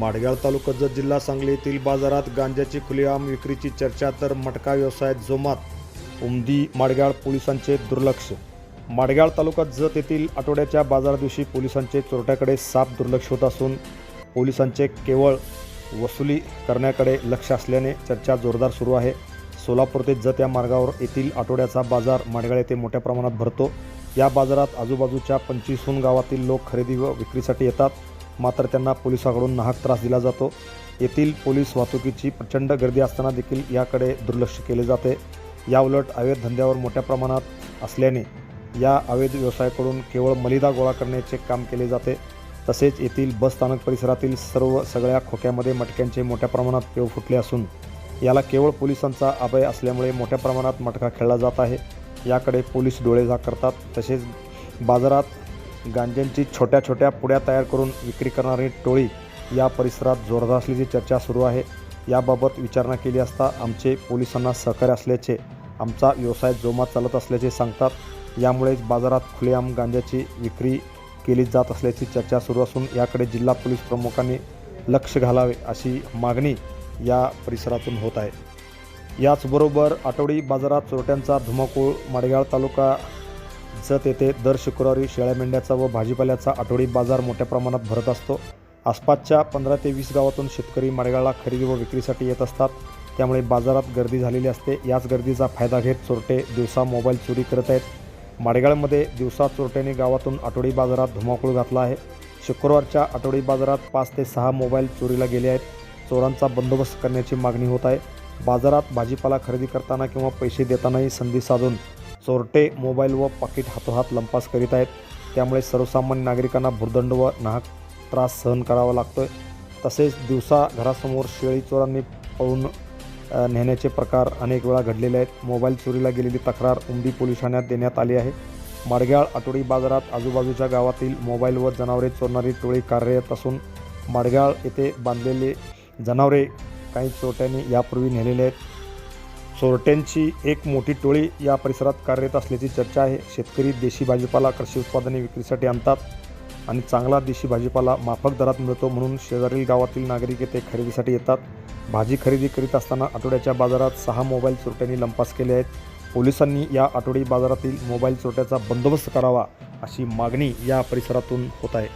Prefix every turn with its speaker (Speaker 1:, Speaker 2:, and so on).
Speaker 1: माडगाव तालुका जत जिल्हा सांगली येथील बाजारात गांजाची खुलेआम विक्रीची चर्चा तर मटका व्यवसायात जोमात. उमदी माडगाळ पोलिसांचे दुर्लक्ष. माडगाळ तालुक्यात जत येथील आठवड्याच्या बाजार दिवशी पोलिसांचे चोरट्याकडे साफ दुर्लक्ष होत असून पोलिसांचे केवळ वसुली करण्याकडे लक्ष असल्याने चर्चा जोरदार सुरू आहे. सोलापूर ते जत या मार्गावर येथील आठवड्याचा बाजार माडगाळ येथे मोठ्या प्रमाणात भरतो. या बाजारात आजूबाजूच्या पंचवीसहून गावातील लोक खरेदी व विक्रीसाठी येतात. मात्र त्यांना पोलिसाकडून नाहक त्रास दिला जातो. येथील पोलीस वाहतुकीची प्रचंड गर्दी असताना देखील याकडे दुर्लक्ष केले जाते. याउलट अवैध धंद्यावर मोठ्या प्रमाणात असल्याने या अवैध व्यवसायाकडून केवळ मलिदा गोळा करण्याचे काम केले जाते. तसेच येथील बस स्थानक परिसरातील सर्व सगळ्या खोक्यामध्ये मटक्यांचे मोठ्या प्रमाणात पेव फुटले असून याला केवळ पोलिसांचा अभय असल्यामुळे मोठ्या प्रमाणात मटका खेळला जात आहे. याकडे पोलीस डोळेझाक करतात तसेच बाजारात गांज्यांची छोट्या छोट्या पुड्या तयार करून विक्री करणारी टोळी या परिसरात जोरदार असल्याची चर्चा सुरू आहे. याबाबत विचारणा केली असता आमचे पोलिसांना सहकार्य असल्याचे आमचा व्यवसाय जोमात चालत असल्याचे सांगतात. यामुळेच बाजारात खुलेआम गांजाची विक्री केली जात असल्याची चर्चा सुरू असून याकडे जिल्हा पोलीस प्रमुखांनी लक्ष घालावे अशी मागणी या परिसरातून होत आहे. याचबरोबर आठवडी बाजारात चोरट्यांचा धुमाकूळ माडगाळ तालुका जत येथे दर शुक्रवारी शेळ्या मेंढ्याचा व भाजीपाल्याचा आठवडी बाजार मोठ्या प्रमाणात भरत असतो. आसपासच्या पंधरा ते वीस गावातून शेतकरी माडगाळला खरेदी व विक्रीसाठी येत असतात. त्यामुळे बाजारात गर्दी झालेली असते. याच गर्दीचा फायदा घेत चोरटे दिवसा मोबाईल चोरी करत आहेत. माडगाळमध्ये दिवसा चोरट्याने गावातून आठवडी बाजारात धुमाकूळ घातला आहे. शुक्रवारच्या आठवडी बाजारात पाच ते सहा मोबाईल चोरीला गेले आहेत. चोरांचा बंदोबस्त करण्याची मागणी होत आहे. बाजारात भाजीपाला खरेदी करताना किंवा पैसे देतानाही संधी साधून चोरटे मोबाईल व पाकिट हातोहात लंपास करीत आहेत. त्यामुळे सर्वसामान्य नागरिकांना भुर्दंड व नाहक त्रास सहन करावा लागतोय. तसेच दिवसा घरासमोर शेळी चोरांनी पळून नेण्याचे प्रकार अनेक वेळा घडलेले आहेत. मोबाईल चोरीला गेलेली तक्रार उमदी पोलीस ठाण्यात देण्यात आली आहे. माडग्याळ आठवडी बाजारात आजूबाजूच्या गावातील मोबाईल व जनावरे चोरणारी टोळी कार्यरत असून माडगाळ येथे बांधलेले जनावरे काही चोरट्यांनी यापूर्वी नेलेले आहेत. चोरट्यांची एक मोठी टोळी या परिसरात कार्यरत असल्याची चर्चा आहे. शेतकरी देशी भाजीपाला कृषी उत्पादने विक्रीसाठी आणतात आणि चांगला देशी भाजीपाला माफक दरात मिळतो म्हणून शेजारील गावातील नागरिक येथे खरेदीसाठी येतात. भाजी खरेदी करीत असताना आठवड्याच्या बाजारात सहा मोबाईल चोरट्यांनी लंपास केले आहेत. पोलिसांनी या आठवडी बाजारातील मोबाईल चोरट्याचा बंदोबस्त करावा अशी मागणी या परिसरातून होत आहे.